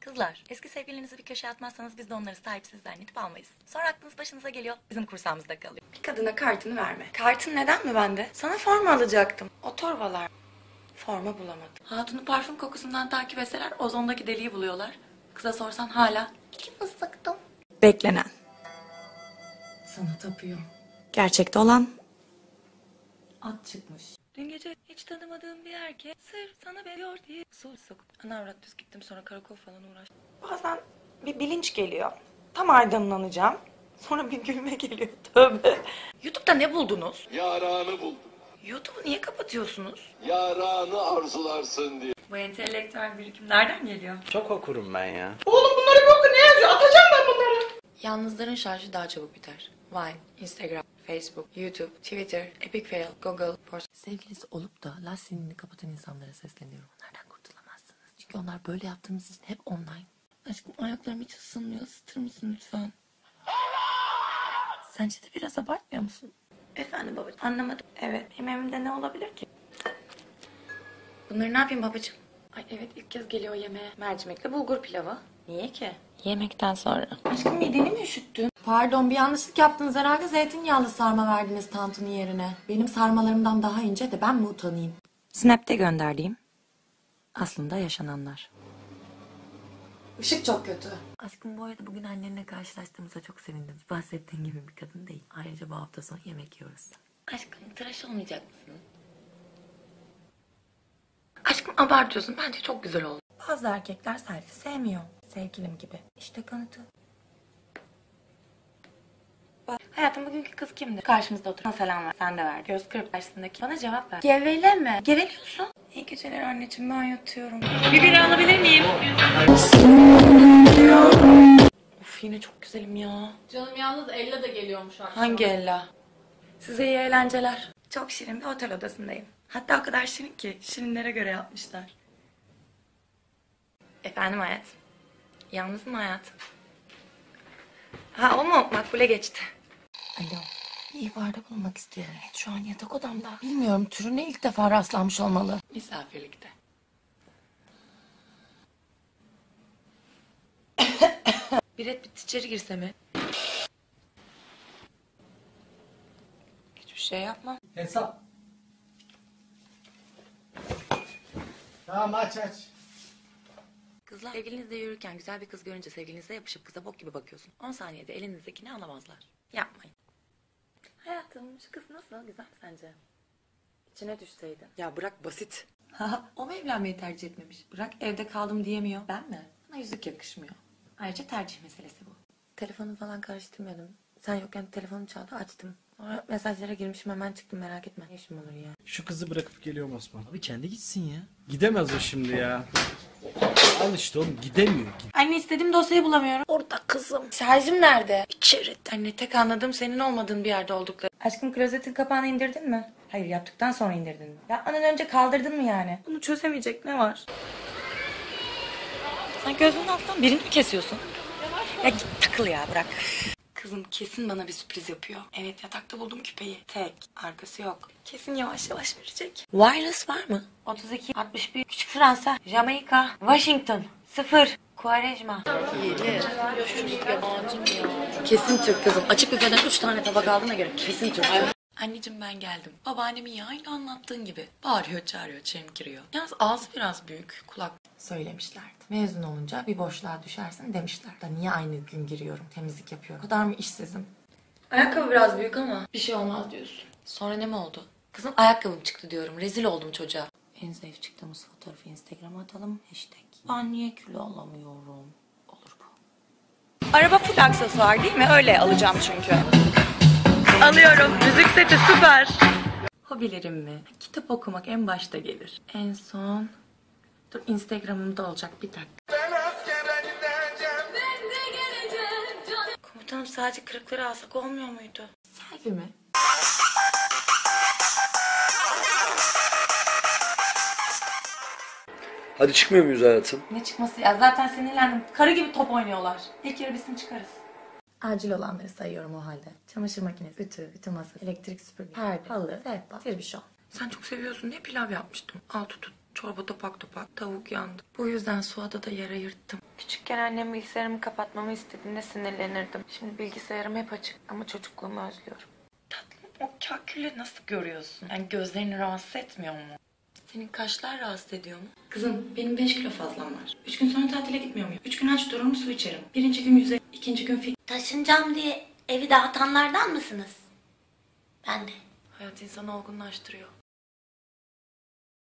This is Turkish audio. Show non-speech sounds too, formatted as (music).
Kızlar, eski sevgilinizi bir köşeye atmazsanız biz de onları sahipsiz zannedip almayız. Sonra aklınız başınıza geliyor, bizim kursağımızda kalıyor. Bir kadına kartını verme. Kartın neden mi bende? Sana forma alacaktım. O torbalar. Forma bulamadım. Hatunu parfüm kokusundan takip etseler ozondaki deliği buluyorlar. Kıza sorsan hala iki fıstıktım. Beklenen. Sana tapıyor. Gerçekte olan at çıkmış. Dün gece hiç tanımadığım bir erkek sırf sana veriyor diye soru sok. Ana avrat düz gittim sonra karakol falan uğraştım. Bazen bir bilinç geliyor. Tam aydınlanacağım. Sonra bir gülme geliyor. (laughs) Tövbe. YouTube'da ne buldunuz? Yaranı buldum. YouTube'u niye kapatıyorsunuz? Yaranı arzularsın diye. Bu entelektüel birikim nereden geliyor? Çok okurum ben ya. Yalnızların şarjı daha çabuk biter. Vine, Instagram, Facebook, YouTube, Twitter, Epic Fail, Google, Portal. Sevgilisi olup da lastiğini kapatan insanlara sesleniyorum. Onlardan kurtulamazsınız. Çünkü onlar böyle yaptığınız için hep online. Aşkım ayaklarım hiç ısınmıyor. Isıtır mısın lütfen? Sence de biraz abartmıyor musun? Efendim babacığım anlamadım. Evet benim evimde ne olabilir ki? Bunları ne yapayım babacığım? Ay evet ilk kez geliyor yemeğe. Mercimekli bulgur pilavı. Niye ki? Yemekten sonra. Aşkım mideni mi üşüttün? Pardon bir yanlışlık yaptınız herhalde. Zeytinyağlı sarma verdiniz tantuni yerine. Benim sarmalarımdan daha ince de ben mi utanayım? Snap'te gönderdiğim aslında yaşananlar. Işık çok kötü. Aşkım bu arada bugün annenle karşılaştığımıza çok sevindim. Bahsettiğin gibi bir kadın değil. Ayrıca bu hafta sonu yemek yiyoruz. Aşkım tıraş olmayacak mısın? Aşkım abartıyorsun. Bence çok güzel oldu. Bazı erkekler selfie sevmiyor. Sevgilim gibi. İşte kanıtı. Hayatım bugünkü kız kimdi? Karşımızda oturan selam ver. Sen de ver. Göz kırp karşısındaki. Bana cevap ver. Geveleme. Geveliyorsun. İyi geceler anneciğim ben yatıyorum. Bir biri alabilir miyim? Of yine çok güzelim ya. Canım yalnız Ella da geliyormuş akşam. Hangi Ella? Size iyi eğlenceler. Çok şirin bir otel odasındayım. Hatta o kadar şirin ki şirinlere göre yapmışlar. Efendim hayat. Yalnız mı hayat? Ha o mu? Makbule geçti. Alo. Bir ihbarda bulunmak istiyorum. Şu an yatak odamda. Bilmiyorum türüne ilk defa rastlanmış olmalı. Misafirlikte. (coughs) Biret bit içeri girse mi? Hiçbir şey yapmam. Hesap. Tamam aç aç. Kızlar sevgilinizle yürürken güzel bir kız görünce sevgilinize yapışıp kıza bok gibi bakıyorsun. 10 saniyede elinizdekini alamazlar. Yapmayın. Hayatım şu kız nasıl? Güzel mi sence? İçine düşseydin. Ya bırak basit. o mu evlenmeyi tercih etmemiş? Bırak evde kaldım diyemiyor. Ben mi? Bana yüzük yakışmıyor. Ayrıca tercih meselesi bu. Telefonu falan karıştırmıyordum. Sen yokken telefonum çaldı açtım. Sonra mesajlara girmişim hemen çıktım merak etme. Ne işim olur ya. Şu kızı bırakıp geliyorum Osman. Abi kendi gitsin ya. Gidemez o şimdi ya. Al işte oğlum gidemiyor. Gid- Anne istediğim dosyayı bulamıyorum. Orada kızım. Şarjım nerede? İçeri. Anne tek anladığım senin olmadığın bir yerde oldukları. Aşkım klozetin kapağını indirdin mi? Hayır yaptıktan sonra indirdin mi? Yapmadan önce kaldırdın mı yani? Bunu çözemeyecek ne var? Sen gözünün altından birini mi kesiyorsun? Ya git takıl ya bırak. Kızım kesin bana bir sürpriz yapıyor. Evet yatakta buldum küpeyi. Tek. Arkası yok. Kesin yavaş yavaş verecek. Wireless var mı? 32, 61, Küçük Fransa, Jamaika, Washington, 0, Kuarejma. Kesin Türk kızım. Açık büfeden 3 tane tabak aldığına göre kesin Türk. Anneciğim ben geldim. Babaannemin ya aynı anlattığın gibi. Bağırıyor, çağırıyor, çemkiriyor. Yalnız ağzı biraz büyük, kulak Söylemişlerdi. Mezun olunca bir boşluğa düşersin demişler. Da niye aynı gün giriyorum, temizlik yapıyorum? O kadar mı işsizim? Ayakkabı biraz büyük ama bir şey olmaz diyorsun. Sonra ne mi oldu? Kızım ayakkabım çıktı diyorum. Rezil oldum çocuğa. En zayıf çıktığımız fotoğrafı Instagram'a atalım. Hashtag. Ben niye kilo alamıyorum? Olur bu. Araba full aksesuar değil mi? Öyle alacağım çünkü. Alıyorum. Müzik seti süper. Hobilerim mi? Kitap okumak en başta gelir. En son... Dur Instagram'ımda olacak bir dakika. Komutanım sadece kırıkları alsak olmuyor muydu? Selfie mi? Hadi çıkmıyor muyuz hayatım? Ne çıkması ya? Zaten sinirlendim. Karı gibi top oynuyorlar. İlk yarı bitsin çıkarız. Acil olanları sayıyorum o halde. Çamaşır makinesi, ütü, ütü masası, elektrik süpürge, perde, halı, sehpa, tirbişon. Sen çok seviyorsun diye pilav yapmıştım. Al tutun. Çorba topak topak, tavuk yandı. Bu yüzden Suat'a da yer ayırttım. Küçükken annem bilgisayarımı kapatmamı istediğinde sinirlenirdim. Şimdi bilgisayarım hep açık ama çocukluğumu özlüyorum. Tatlım o kakülü nasıl görüyorsun? Yani gözlerini rahatsız etmiyor mu? Senin kaşlar rahatsız ediyor mu? Kızım benim 5 kilo fazlam var. 3 gün sonra tatile gitmiyor muyum? 3 gün aç dururum su içerim. Birinci gün yüze, ikinci gün fit. Taşınacağım diye evi dağıtanlardan mısınız? Ben de. Hayat insanı olgunlaştırıyor.